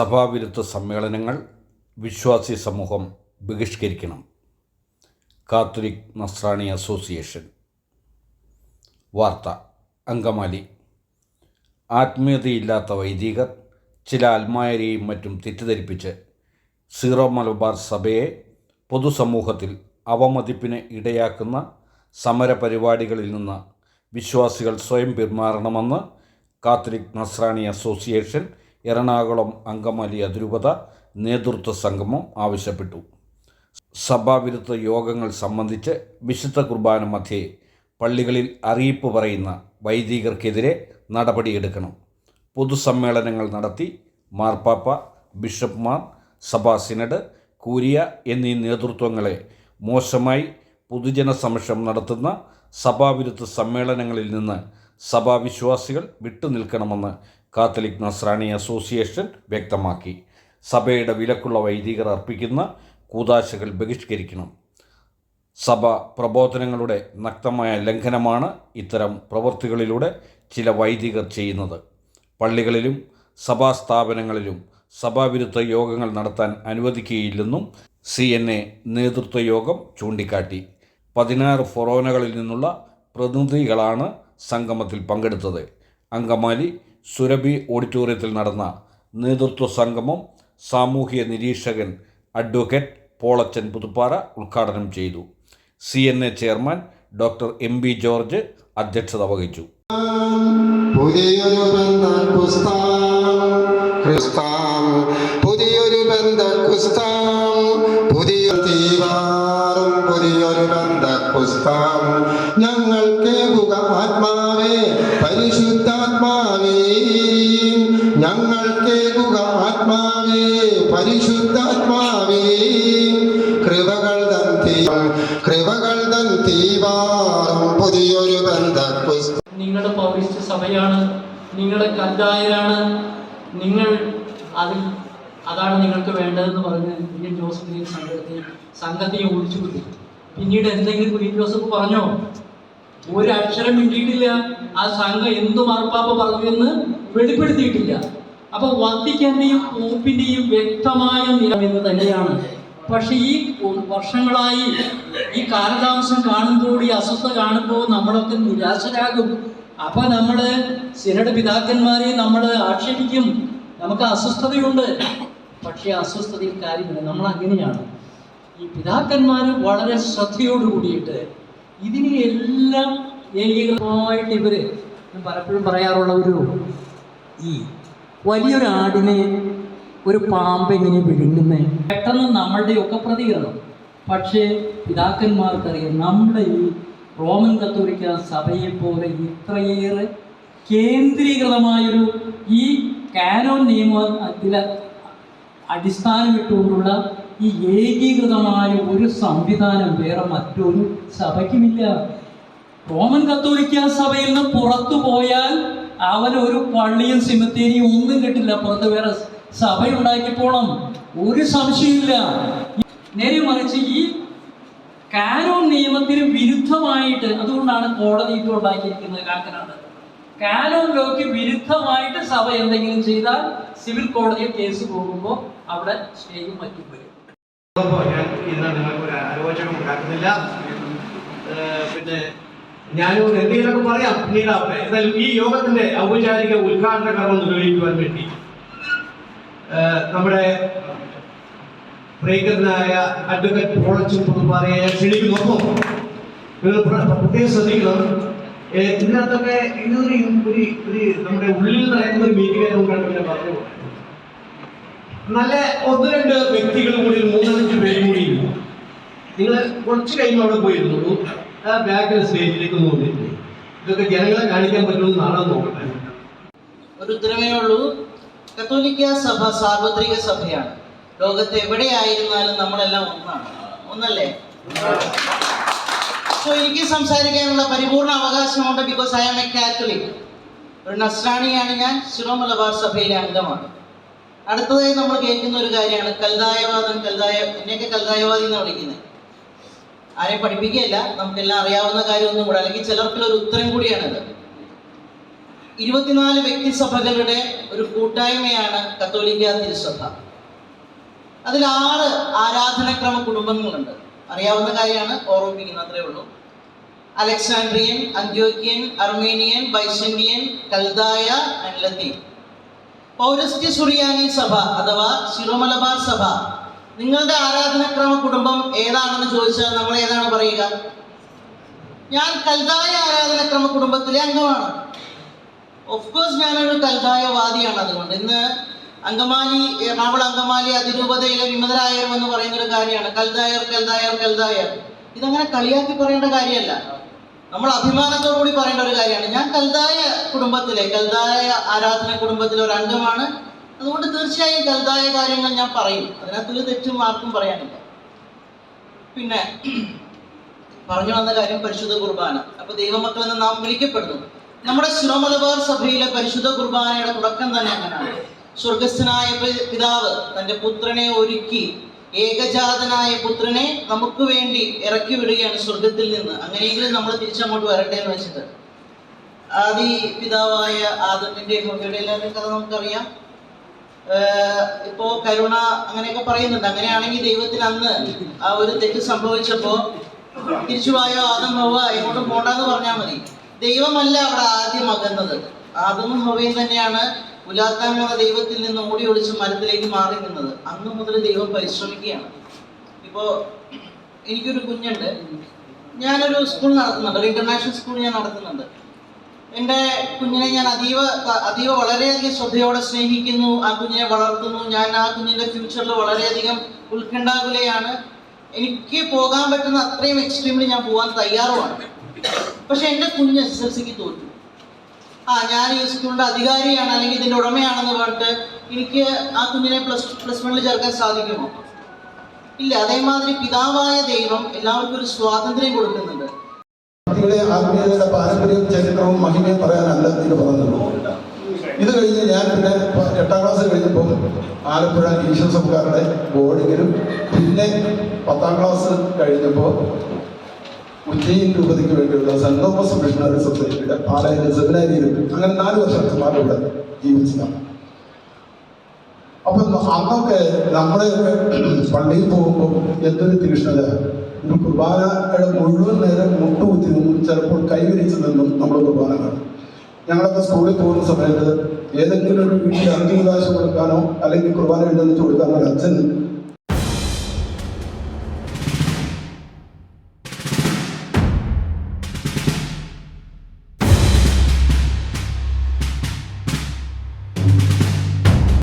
സഭാവിരുദ്ധ സമ്മേളനങ്ങൾ വിശ്വാസി സമൂഹം ബഹിഷ്കരിക്കണം. Catholic Nasrani association. വാർത്ത. അങ്കമാലി. ആത്മീയതയില്ലാത്ത വൈദികർ ചില അൽമായരെയും മറ്റും തെറ്റിദ്ധരിപ്പിച്ച് സീറോ മലബാർ സഭയെ പൊതുസമൂഹത്തിൽ അവമതിപ്പിന് ഇടയാക്കുന്ന സമരപരിപാടികളിൽ നിന്ന് വിശ്വാസികൾ സ്വയം പിന്മാറണമെന്ന് കാത്തലിക് നസ്രാണി അസോസിയേഷൻ എറണാകുളം അങ്കമാലി അതിരൂപത നേതൃത്വ സംഗമം ആവശ്യപ്പെട്ടു. സഭാവിരുദ്ധ യോഗങ്ങൾ സംബന്ധിച്ച് വിശുദ്ധ കുർബാന മധ്യേ പള്ളികളിൽ അറിയിപ്പ് പറയുന്ന വൈദികർക്കെതിരെ നടപടിയെടുക്കണം പൊതുസമ്മേളനങ്ങൾ നടത്തി മാർപ്പാപ്പ ബിഷപ്പ്മാർ സഭാ സിനഡ് കൂരിയ എന്നീ നേതൃത്വങ്ങളെ മോശമായി പൊതുജന സമക്ഷം നടത്തുന്ന സഭാവിരുദ്ധ സമ്മേളനങ്ങളിൽ നിന്ന് സഭാവിശ്വാസികൾ വിട്ടുനിൽക്കണമെന്ന് കാത്തലിക് നസ്രാണി അസോസിയേഷൻ വ്യക്തമാക്കി. സഭയുടെ വിലക്കുള്ള വൈദികർ അർപ്പിക്കുന്ന കൂതാശകൾ ബഹിഷ്കരിക്കണം. സഭ പ്രബോധനങ്ങളുടെ നഗ്നമായ ലംഘനമാണ് ഇത്തരം പ്രവൃത്തികളിലൂടെ ചില വൈദികർ ചെയ്യുന്നത്. പള്ളികളിലും സഭാ സ്ഥാപനങ്ങളിലും സഭാവിരുദ്ധ യോഗങ്ങൾ നടത്താൻ അനുവദിക്കുകയില്ലെന്നും സി എൻ എ നേതൃത്വ യോഗം ചൂണ്ടിക്കാട്ടി. പതിനാറ് ഫൊറോനകളിൽ നിന്നുള്ള പ്രതിനിധികളാണ് സംഗമത്തിൽ പങ്കെടുത്തത്. അങ്കമാലി സുരഭി ഓഡിറ്റോറിയത്തിൽ നടന്ന നേതൃത്വ സംഗമം സാമൂഹ്യ നിരീക്ഷകൻ അഡ്വക്കേറ്റ് പോളച്ചൻ പുതുപ്പാറ ഉദ്ഘാടനം ചെയ്തു. C N A chairman doctor M B George അധ്യക്ഷത വഹിച്ചു. പുതിയൊരു ബന്ധ പുസ്തകം പുതിയൊരു ബന്ധ പുസ്തകം. ബന്ധ കുസ്താം ഞങ്ങൾ ഞങ്ങൾ കേൾക്കുക ആത്മാവേ പരിശുദ്ധാത്മാവേ കൃപകൾ തൻ തീ കൃപകൾ തൻ തീവാറും പുതിയൊരു ബന്ധ നിങ്ങളുടെ പൗരിസ്റ്റ് സഭയാണ് നിങ്ങളുടെ കല്ലായരാണ് നിങ്ങൾ അതിൽ അതാണ് നിങ്ങൾക്ക് വേണ്ടതെന്ന് പറഞ്ഞ് കുര്യൻ ജോസഫിനെ സംഘത്തെ സംഘത്തെ വിട്ടു പിന്നീട് എന്തെങ്കിലും കുര്യൻ ജോസഫ് പറഞ്ഞോ? ഒരു അക്ഷരം മിണ്ടിയിട്ടില്ല. ആ സംഘം എന്തു മാർപ്പാപ്പ പറഞ്ഞു എന്ന് വെളിപ്പെടുത്തിയിട്ടില്ല. അപ്പൊ വത്തിക്കാന്റെയും പോപ്പിന്റെയും വ്യക്തമായ നിലമെന്ന് തന്നെയാണ്. പക്ഷെ ഈ വർഷങ്ങളായി ഈ കാലതാമസം കാണുമ്പോൾ ഈ അസ്വസ്ഥ കാണുമ്പോൾ നമ്മളൊക്കെ നിരാശരാകും. അപ്പൊ നമ്മൾ സിനയുടെ പിതാക്കന്മാരെ നമ്മൾ ആക്ഷേപിക്കും. നമുക്ക് അസ്വസ്ഥതയുണ്ട്. പക്ഷേ അസ്വസ്ഥതയിൽ കാര്യമില്ല. നമ്മൾ അങ്ങനെയാണ് ഈ പിതാക്കന്മാർ വളരെ ശ്രദ്ധയോട് കൂടിയിട്ട് ഇതിനെ എല്ലാം ഏകീകൃതമായിട്ട് ഇവർ പലപ്പോഴും പറയാറുള്ള ഒരു ഈ വലിയൊരു ആടിനെ ഒരു പാമ്പ് എങ്ങനെ വിഴുങ്ങുന്നേ? പെട്ടെന്ന് നമ്മളുടെയൊക്കെ പ്രതികരണം. പക്ഷേ പിതാക്കന്മാർക്കറിയാം നമ്മുടെ ഈ റോമൻ കത്തോലിക്ക സഭയെ പോലെ ഇത്രയേറെ കേന്ദ്രീകൃതമായൊരു ഈ കാനോൻ നിയമത്തിലെ അടിസ്ഥാനമിട്ടുകൊണ്ടുള്ള ഈ ഏകീകൃതമായ ഒരു സംവിധാനം വേറെ മറ്റൊരു സഭയ്ക്കുമില്ല. റോമൻ കത്തോലിക്ക സഭയിൽ നിന്ന് പുറത്തു പോയാൽ അവൻ ഒരു പള്ളിയും സിമത്തേരിയും ഒന്നും കിട്ടില്ല. പുറത്ത് വേറെ സഭ പോണം. ഒരു സംശയമില്ല നേരെ മറിച്ച് ഈ കാനോൺ നിയമത്തിന് വിരുദ്ധമായിട്ട് അതുകൊണ്ടാണ് കോടതി ഇപ്പോൾ ഉണ്ടാക്കിയിരിക്കുന്നത് കാക്കനാട് കാനോൺ ലോക്ക് വിരുദ്ധമായിട്ട് സഭ എന്തെങ്കിലും ചെയ്താൽ സിവിൽ കോടതിയിൽ കേസ് പോകുമ്പോൾ അവിടെ സ്റ്റേയും മറ്റും വരും. ഞാൻ ഇന്ന് നിങ്ങൾക്ക് ഒരു ആലോചന ഉണ്ടാക്കുന്നില്ല. പിന്നെ ഞാനും എന്തെങ്കിലുമൊക്കെ പറയാം. ഈ യോഗത്തിന്റെ ഔപചാരിക ഉദ്ഘാടന കർമ്മം നിർവഹിക്കുവാൻ വേണ്ടി നമ്മുടെ പ്രിയങ്കരനായ അഡ്വക്കേറ്റ് പോളച്ചും പുതുപ്പാറയെ ക്ഷണിക്കുന്നു. നിങ്ങൾ പ്ര- പ്രത്യേകം ശ്രദ്ധിക്കണം. ഇതിനകത്തൊക്കെ ഒരു നമ്മുടെ ഉള്ളിൽ നടക്കുന്ന ഒരു മീറ്റിംഗ് ആയതുകൊണ്ടാണ് പറഞ്ഞു നല്ല ഒന്ന് രണ്ട് വ്യക്തികൾ കൂടി മൂന്നഞ്ച് പേര് കൂടി നിങ്ങൾ കുറച്ച് കഴിയുമ്പോൾ അവിടെ പോയിരുന്നു. ആ ബാക്കിൽ സ്റ്റേജിലേക്ക് വന്നിരുന്നു ഇതൊക്കെ ജനങ്ങളെ കാണിക്കാൻ പറ്റുമെന്ന് നാളെ നോക്കട്ടെ. ഒരു ഉത്തരവേ ഉള്ളൂ. കത്തോലിക്ക സഭ സാർവത്രിക സഭയാണ്. ലോകത്ത് എവിടെയായിരുന്നാലും നമ്മളെല്ലാം ഒന്നാണ്. ഒന്നല്ലേ? സോ എനിക്ക് സംസാരിക്കാനുള്ള പരിപൂർണ അവകാശമുണ്ട് because I am a Catholic ഒരു നസ്രാണിയാണ് ഞാൻ ശിവമലബാർ സഭയിലെ അംഗമാണ്. അടുത്തതായി നമ്മൾ കേൾക്കുന്ന ഒരു കാര്യമാണ് കൽതായവാദം കൽതായ എന്നെയൊക്കെ കൽതായവാദി എന്നാണ് വിളിക്കുന്നത് ആരെയും പഠിപ്പിക്കുകയല്ല നമുക്കെല്ലാം അറിയാവുന്ന കാര്യമൊന്നും കൂടെ അല്ലെങ്കിൽ ചിലർക്കുള്ള ഒരു ഉത്തരം കൂടിയാണിത്. ഇരുപത്തിനാല് വ്യക്തിസഭകളുടെ ഒരു കൂട്ടായ്മയാണ് കത്തോലിക്ക തിരുസഭ. അതിൽ ആറ് ആരാധനക്രമ കുടുംബങ്ങളുണ്ട്. അറിയാവുന്ന കാര്യമാണ് ഓർമ്മിപ്പിക്കുന്നത് അത്രേ ഉള്ളൂ. അലക്സാൻഡ്രിയൻ അന്ത്യോക്യൻ അർമേനിയൻ ബൈസന്റിയൻ കൽദായ ആൻഡ് ലത്തീൻ. പൗരസ്ത്യ സുറിയാനി സഭ അഥവാ ശിറോമലബാർ സഭ. നിങ്ങളുടെ ആരാധനക്രമ കുടുംബം ഏതാണെന്ന് ചോദിച്ചാൽ നമ്മൾ ഏതാണ് പറയുക? ഞാൻ കൽതായ ആരാധനക്രമ കുടുംബത്തിലെ അംഗമാണ്. ഓഫ് കോഴ്സ് ഞാനൊരു കൽദായവാദിയാണ് അതുകൊണ്ട് ഇന്ന് അങ്കമാലി എറണാകുളം അങ്കമാലി അതിരൂപതയിലെ വിമതരായർ എന്ന് പറയുന്ന ഒരു കാര്യമാണ്. കൽതായർ കൽതായർ കൽതായർ. ഇതങ്ങനെ കളിയാക്കി പറയേണ്ട കാര്യമല്ല. നമ്മൾ അഭിമാനത്തോടു കൂടി പറയേണ്ട ഒരു കാര്യമാണ്. ഞാൻ കൽതായ കുടുംബത്തിലെ കൽതായ ആരാധന കുടുംബത്തിലെ ഒരു അംഗമാണ്. അതുകൊണ്ട് തീർച്ചയായും കൽതായ കാര്യങ്ങൾ ഞാൻ പറയും. അതിനകത്തൊരു തെറ്റും ആർക്കും പറയാനില്ല. പിന്നെ പറഞ്ഞു വന്ന കാര്യം പരിശുദ്ധ കുർബാന. അപ്പൊ ദൈവമക്കൾ എന്ന് നാം വിളിക്കപ്പെടുന്നു. നമ്മുടെ ശ്രമലബാർ സഭയിലെ പരിശുദ്ധ കുർബാനയുടെ തുടക്കം തന്നെ അങ്ങനെയാണ്. സ്വർഗസ്ഥനായ പിതാവ് തന്റെ പുത്രനെ ഒരുക്കി ഏകജാതനായ പുത്രനെ നമുക്ക് വേണ്ടി ഇറക്കി വിടുകയാണ് സ്വർഗത്തിൽ നിന്ന്. അങ്ങനെയെങ്കിലും നമ്മൾ തിരിച്ചങ്ങോട്ട് വരട്ടെ എന്ന് വെച്ചിട്ട്. ആദി പിതാവായ ആദമിന്റെ ഹോബിയുടെ എല്ലാവരും കഥ നമുക്കറിയാം. ഇപ്പോ കരുണ അങ്ങനെയൊക്കെ പറയുന്നുണ്ട്. അങ്ങനെയാണെങ്കിൽ ദൈവത്തിന് അന്ന് ആ ഒരു തെറ്റ് സംഭവിച്ചപ്പോ തിരിച്ചുപോയോ ആദം ഹോവ എങ്ങോട്ടും പോണ്ടെന്ന് പറഞ്ഞാൽ മതി. ദൈവമല്ല അവിടെ ആദ്യം അകന്നത്. ആദമും ഹോവയും തന്നെയാണ് എന്ന ദൈവത്തിൽ നിന്ന് ഓടി ഒളിച്ച് മരത്തിലേക്ക് മാറി നിന്നത്. അന്ന് മുതൽ ദൈവം പരിശ്രമിക്കുകയാണ്. ഇപ്പോ എനിക്കൊരു കുഞ്ഞുണ്ട്. ഞാനൊരു സ്കൂൾ നടത്തുന്നുണ്ട്. ഒരു ഇന്റർനാഷണൽ സ്കൂൾ ഞാൻ നടത്തുന്നുണ്ട്. എന്റെ കുഞ്ഞിനെ ഞാൻ അതീവ അതീവ വളരെയധികം ശ്രദ്ധയോടെ സ്നേഹിക്കുന്നു. ആ കുഞ്ഞിനെ വളർത്തുന്നു. ഞാൻ ആ കുഞ്ഞിന്റെ ഫ്യൂച്ചറിൽ വളരെയധികം ഉത്കണ്ഠാകുലയാണ്. എനിക്ക് പോകാൻ പറ്റുന്ന അത്രയും എക്സ്ട്രീമിൽ ഞാൻ പോകാൻ തയ്യാറുമാണ്. പക്ഷെ എന്റെ കുഞ്ഞ് എസ് എൽ സിക്ക് തോറ്റു. ആ ഞാൻ ഈ സ്കൂളിന്റെ അധികാരിയാണ് അല്ലെങ്കിൽ ഇതിന്റെ ഉടമയാണെന്ന് പറഞ്ഞിട്ട് എനിക്ക് ആ കുഞ്ഞിനെ പ്ലസ് പ്ലസ് വണ്ണിൽ ചേർക്കാൻ സാധിക്കുമോ? ഇല്ല അതേമാതിരി പിതാവായ ദൈവം എല്ലാവർക്കും ഒരു സ്വാതന്ത്ര്യം കൊടുക്കുന്നുണ്ട്. പാരമ്പര്യവും ചരിത്രവും മഹിമയും പറയാനല്ല ഇത് പറഞ്ഞുള്ളൂ ഇത് കഴിഞ്ഞ് ഞാൻ പിന്നെ എട്ടാം ക്ലാസ് കഴിഞ്ഞപ്പോൾ ആലപ്പുഴ ഈശ്വര സഭക്കാരുടെ ബോർഡിങ്ങിലും പിന്നെ പത്താം ക്ലാസ് കഴിഞ്ഞപ്പോൾ ഉജ്ജയിൻ രൂപതയ്ക്ക് വേണ്ടിയുള്ള സെന്റ് തോമസ് മിഷണറി സൊസൈറ്റിയുടെ പാലയിലെ സെമിനാരിയിലും അങ്ങനെ നാല് വർഷം ഇവിടെ ജീവിച്ചതാണ് അപ്പൊ അന്നൊക്കെ നമ്മളെയൊക്കെ പള്ളിയിൽ പോകുമ്പോൾ എന്തൊരു തീക്ഷ്ണത ഒരു കുർബാനയുടെ മുഴുവൻ നേരം മുട്ടുകുത്തി നിന്നും ചിലപ്പോൾ കൈവരിച്ചു നിന്നും നമ്മൾ കുർബാന കാണും ഞങ്ങളൊക്കെ സ്കൂളിൽ പോകുന്ന സമയത്ത് ഏതെങ്കിലും ഒരു വീട്ടിൽ അന്തിമദാശം കൊടുക്കാനോ അല്ലെങ്കിൽ കുർബാന എഴുന്നേറ്റ് കൊടുക്കാനോ അച്ഛൻ